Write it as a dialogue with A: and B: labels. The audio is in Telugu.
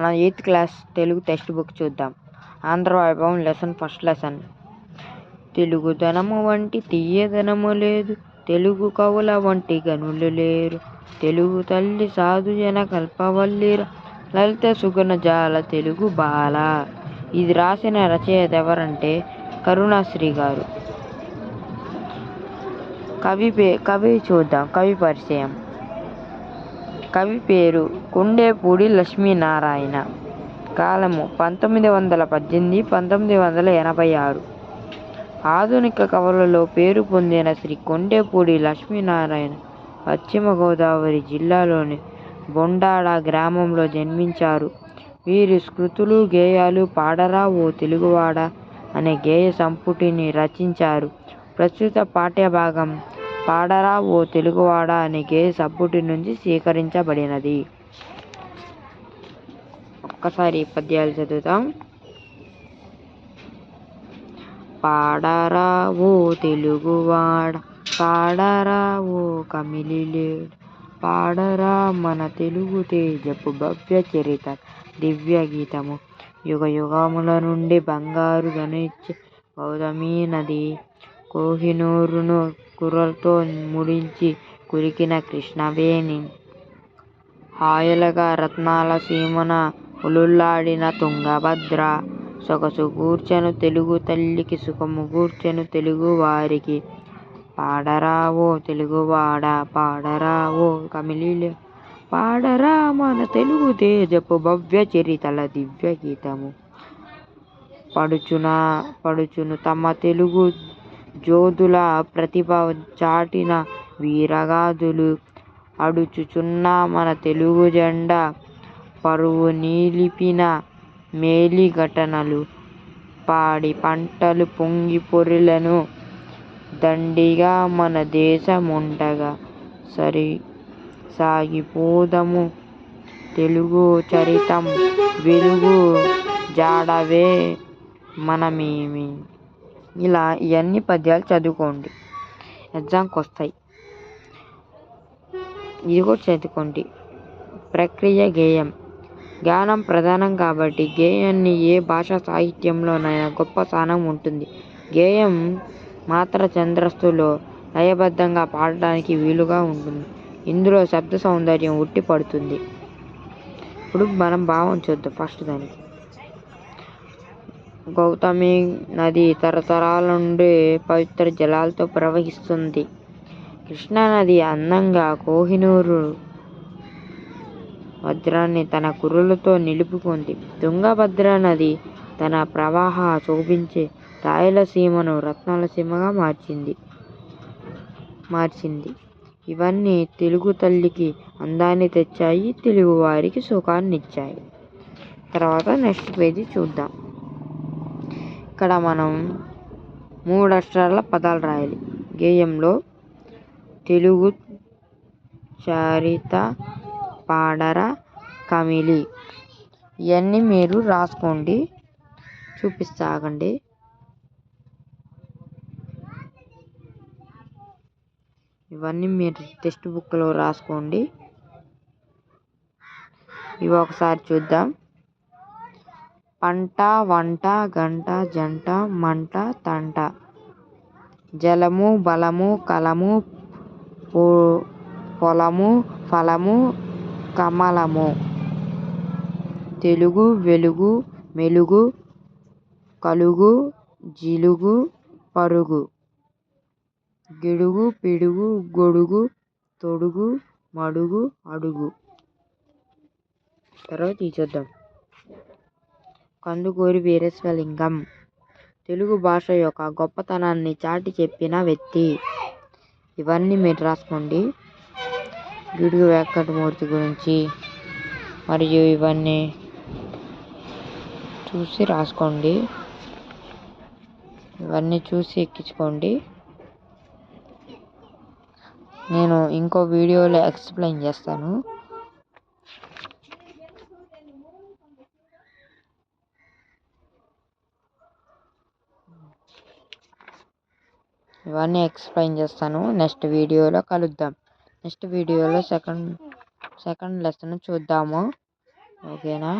A: మన eighth class Telugu text book చూద్దాం. ఆంధ్ర వైభవం లెసన్ ఫస్ట్ లెసన్ తెలుగుదనము వంటి తీయదనము లేదు. తెలుగు కవుల వంటి గనులు లేరు. తెలుగు తల్లి సాధు జన కల్పవల్లిర. లలిత సుగుణ జాల తెలుగు బాల. ఇది రాసిన రచయిత ఎవరంటే కరుణాశ్రీ గారు. కవి పే కవి చూద్దాం. కవి పరిచయం. కవి పేరు కుండేపూడి లక్ష్మీనారాయణ. కాలము పంతొమ్మిది వందల పద్దెనిమిది పంతొమ్మిది వందల ఎనభై ఆరు. ఆధునిక కవులలో పేరు పొందిన శ్రీ కొండేపూడి లక్ష్మీనారాయణ పశ్చిమ గోదావరి జిల్లాలోని బొండాడ గ్రామంలో జన్మించారు. వీరి స్కృతులు గేయాలు పాడరా ఓ తెలుగువాడ అనే గేయ సంపుటిని రచించారు. ప్రస్తుత పాఠ్యభాగం పాడరా ఓ తెలుగువాడ అనికే సబ్బుటి నుంచి స్వీకరించబడినది ఒక్కసారి పద్యాలు చదువుతాం పాడరా ఓ తెలుగువాడ పాడరా ఓ కమిలిలేడు పాడరా మన తెలుగు తేజపు భవ్య చరిత దివ్య గీతము. యుగ యుగముల నుండి బంగారు గనిచ్చే గౌతమీ నది కోహినూరును కుర్రలతో ముడించి కురికిన కృష్ణవేణి. హాయలుగా రత్నాల సీమన ఉలుల్లాడిన తుంగభద్ర సొగసు గూర్చెను తెలుగు తల్లికి సుఖము గూర్చెను తెలుగు వారికి. పాడరా ఓ తెలుగువాడ పాడరా ఓ పాడరా మన తెలుగు తేజపు భవ్య చరితల దివ్య గీతము. పడుచున పడుచును తమ తెలుగు జోధుల ప్రతిభ చాటిన వీరగాథులు అడుచుచున్న మన తెలుగు జెండా పరువు నిలిపిన మేలి ఘటనలు. పాడి పంటలు పొంగి పొరలను దండిగా మన దేశముండగా సరి సాగిపోదము. తెలుగు చరితం వెలుగు జాడవే మనమేమి ఇలా ఇవన్నీ పద్యాలు చదువుకోండి. ఎగ్జామ్కి వస్తాయి ఇది కూడా చదువుకోండి. ప్రక్రియ గేయం. గానం ప్రధానం కాబట్టి గేయాన్ని ఏ భాషా సాహిత్యంలోనైనా గొప్ప స్థానం ఉంటుంది. గేయం మాత్ర చంద్రస్తులో లయబద్ధంగా పాడటానికి వీలుగా ఉంటుంది. ఇందులో శబ్ద సౌందర్యం ఉట్టి పడుతుంది. ఇప్పుడు మనం భావం చూద్దాం ఫస్ట్ దానికి. గౌతమి నది తరతరాల నుండి పవిత్ర జలాలతో ప్రవహిస్తుంది. కృష్ణానది అందంగా కోహినూరు భద్రాన్ని తన కురులతో నిలుపుకుంది. తుంగభద్ర నది తన ప్రవాహ శోభించే రాయలసీమను రత్నాలసీమగా మార్చింది. మార్చింది. ఇవన్నీ తెలుగు తల్లికి అందాన్ని తెచ్చాయి తెలుగు వారికి సుఖాన్ని ఇచ్చాయి తర్వాత నెక్స్ట్ పేజీ చూద్దాం. ఇక్కడ మనం మూడు అక్షరాల పదాలు రాయాలి. గేయంలో తెలుగు చారిత పాడర కమిలి. ఇవన్నీ మీరు రాసుకోండి. చూపిస్తాగండి. ఇవన్నీ మీరు టెక్స్ట్ బుక్లో రాసుకోండి. ఇవి ఒకసారి చూద్దాం. పంట వంట గంట జంట మంట తంట. జలము బలము కలము పొలము ఫలము కమలము. తెలుగు వెలుగు మెలుగు కలుగు జిలుగు పరుగు. గిడుగు పిడుగు గొడుగు తొడుగు మడుగు అడుగు. తర్వాత ఈ చూద్దాం కందుకూరి వీరేశలింగం తెలుగు భాష యొక్క గొప్పతనాన్ని చాటి చెప్పిన వ్యక్తి. ఇవన్నీ మీరు రాసుకోండి. గిడుగు వెంకటమూర్తి గురించి మరియు ఇవన్నీ చూసి రాసుకోండి. ఇవన్నీ చూసి ఎక్కించుకోండి. నేను ఇంకో వీడియోలో ఎక్స్ప్లెయిన్ చేస్తాను. ఇవన్నీ ఎక్స్ప్లెయిన్ చేస్తాను. నెక్స్ట్ వీడియోలో కలుద్దాం. నెక్స్ట్ వీడియోలో సెకండ్ సెకండ్ లెసన్ చూద్దాము. ఓకేనా?